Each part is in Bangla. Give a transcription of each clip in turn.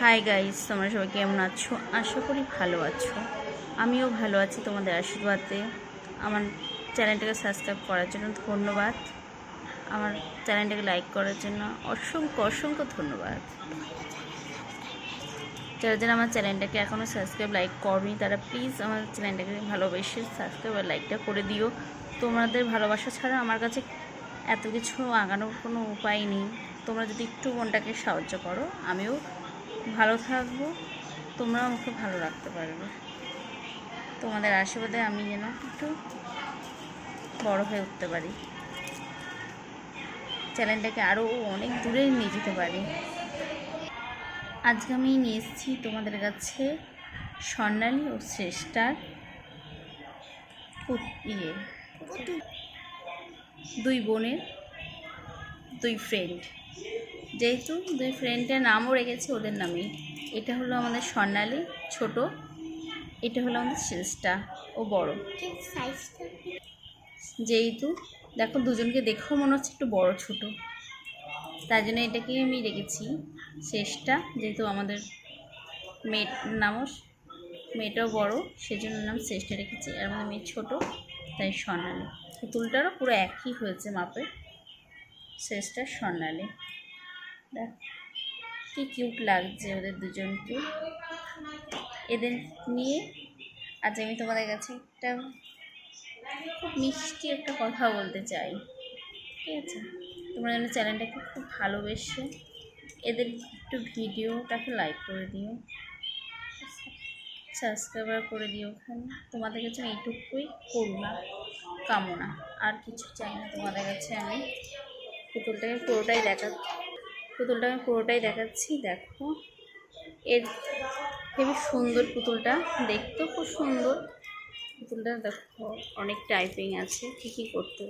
হাই গাইস তোমরা সবাই কেমন আছো? আশা করি ভালো আছো। আমিও ভালো আছি তোমাদের আশীর্বাদে। আমার চ্যানেলটাকে সাবস্ক্রাইব করার জন্য ধন্যবাদ। আমার চ্যানেলটাকে লাইক করার জন্য অসংখ্য অসংখ্য ধন্যবাদ। যারা যারা আমার চ্যানেলটাকে এখনও সাবস্ক্রাইব লাইক করনি, তারা প্লিজ আমার চ্যানেলটাকে ভালোবেসে সাবস্ক্রাইব আর লাইকটা করে দিও। তোমাদের ভালোবাসা ছাড়া আমার কাছে এত কিছু আগানোর কোনো উপায় নেই। তোমরা যদি একটু মনটাকে সাহায্য করো, আমিও ভালো থাকব, তোমরাও আমাকে ভালো রাখতে পারবে। তোমাদের আশীর্বাদে আমি যেন একটু বড় হয়ে উঠতে পারি। চ্যানেলটাকে আরও অনেক দূরে নিয়ে যেতে পারি। আজকে আমি নিয়ে এসেছি তোমাদের কাছে স্বর্ণালী ও শ্রেষ্ঠার ইয়ে দুই বোনের, দুই ফ্রেন্ড যেহেতু দুই ফ্রেন্ডের নামও রেখেছি ওদের নামেই। এটা হলো আমাদের স্বর্ণালী ছোট। এটা হলো আমাদের শ্রেষ্ঠা ও বড়। যেহেতু দেখো দুজনকে দেখেও মনে হচ্ছে একটু বড় ছোট। তাই জন্য এটাকে আমি রেখেছি শেষটা যেহেতু আমাদের মেয়ের নামও মেয়েটাও বড় সেজন্য নাম শ্রেষ্ঠা রেখেছি। আর আমাদের মেয়ে ছোটো তাই স্বর্ণালী। পুতুলটারও পুরো একই হয়েছে মাপে শেষটা স্বর্ণালী। দেখ কি কিউট লাগছে ওদের দুজনকে। এদের নিয়ে আজ আমি তোমাদের কাছে একটা খুব মিষ্টি একটা কথা বলতে চাই। ঠিক আছে? তোমরা যেন চ্যানেলটাকে খুব ভালোবেসে এদের একটু ভিডিওটাকে লাইক করে দিও। সাবস্ক্রাইবার করে দিও ওখানে। তোমাদের কাছে আমি এইটুকুই করুণা, কামনা। আর কিছু চাই না। তোমাদের কাছে আমি পুতুলটাকে পুরোটাই দেখা পুতুলটাকে পুরোটাই দেখাচ্ছি দেখো। এর খুবই সুন্দর পুতুলটা দেখতেও খুব সুন্দর। পুতুলটা দেখো অনেক টাইপিং আছে কী কী করতে।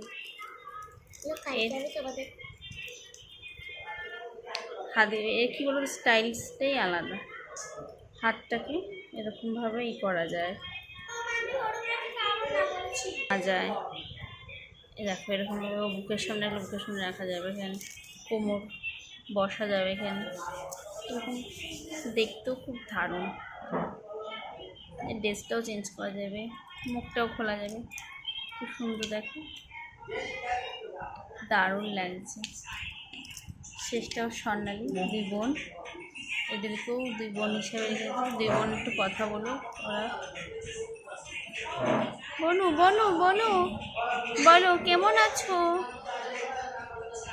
হাতে এর কী বলব স্টাইলসটাই আলাদা। হাতটাকে এরকমভাবে ই করা যায়। যায়। দেখো এরকমভাবে বুকের সামনে রাখলে বুকের সামনে রাখা যাবে। এখানে কোমর। বসা যাবে এখানে। দেখতেও খুব দারুণ। ড্রেসটাও চেঞ্জ করা যাবে, মুখটাও খোলা যাবে। খুব সুন্দর দেখো। দারুণ লাগছে। শেষটাও স্বর্ণালী, দুই বোন। এদেরকেও দুই বোন হিসেবে রেখেছে। দুই বোন একটু কথা বলো, ওরা। বনু বনু বনু। বলো কেমন আছো?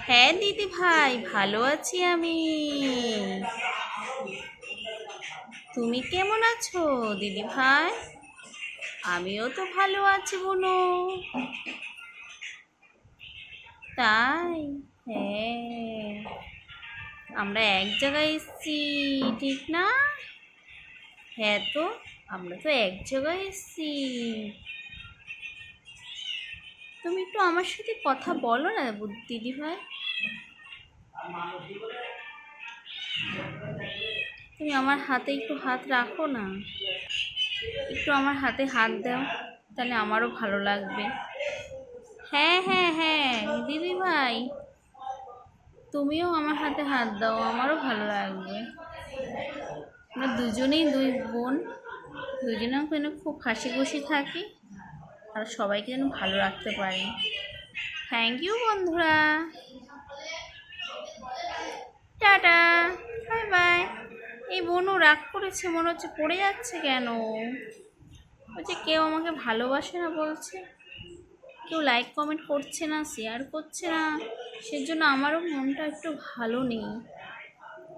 হ্যাঁ দিদি ভাই, ভালো আছি আমি। তুমি কেমন আছো, দিদি ভাই? আমিও তো ভালো আছি বনু। তাই হ্যাঁ। আমরা এক জায়গায় এসছি, ঠিক না? হ্যাঁ তো, আমরা তো এক জায়গায় এসছি। তুমি একটু আমার সাথে কথা বলো না দিদি ভাই। তুমি আমার হাতে একটু হাত রাখো না। একটু আমার হাতে হাত দাও, তাহলে আমারও ভালো লাগবে। হ্যাঁ হ্যাঁ হ্যাঁ দিদি ভাই। তুমিও আমার হাতে হাত দাও, আমারও ভালো লাগবে। আমরা দুজনেই দুই বোন দুজনে ওখানে খুব হাসি খুশি থাকি। আর সবাইকে যেন ভালো রাখতে পারি। থ্যাংক ইউ বন্ধুরা। টাটা। বাই বাই এই বোনও রাগ করেছে, মনে হচ্ছে পড়ে যাচ্ছে কেন? বলছে, কেউ আমাকে ভালোবাসে না, বলছে। কেউ লাইক কমেন্ট করছে না শেয়ার করছে না। সেজন্য আমারও মনটা একটু ভালো নেই।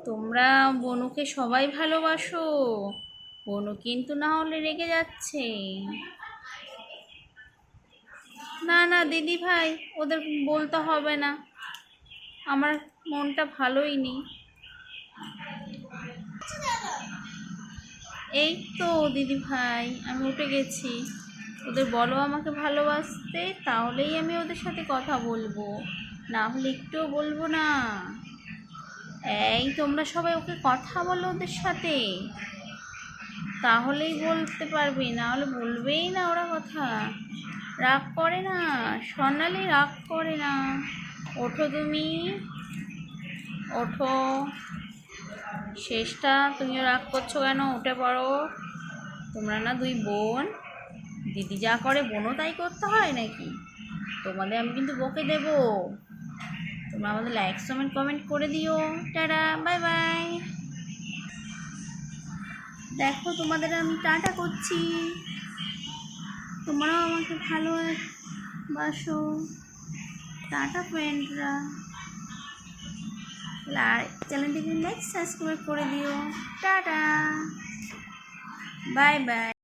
তোমরা বনুকে সবাই ভালোবাসো। বনু কিন্তু না হলে রেগে যাচ্ছে। না না, দিদি ভাই, ওদের বলতে হবে না। আমার মনটা ভালোই নেই। এই তো দিদি ভাই, আমি উঠে গেছি। ওদের বলো আমাকে ভালোবাসতে, তাহলেই আমি ওদের সাথে কথা বলব। না হলে একটুও বলব না। এই, তোমরা সবাই ওকে কথা বলো ওদের সাথে। তাহলেই বলতে পারবে, না হলে বলবেই না ওরা কথা। রাগ করে না, স্বর্ণালী রাগ করে না। ওঠো তুমি, ওঠো। শেষটা তুমিও রাগ করছ কেন? উঠে পড়ো। তোমরা না দুই বোন। দিদি যা করে বোনও তাই করতে হয় নাকি? তোমাদের আমি কিন্তু বকে দেব। তোমরা আমাদের লাইক কমেন্ট কমেন্ট করে দিও। টাটা বাই বাই দেখো তোমাদের আমি টাটা করছি। তোমরাও আমাকে ভালোবাসো। টাটা ফ্রেন্ডরা আর চ্যানেলটিকে লাইক সাবস্ক্রাইব করে দিও। টাটা। Bye by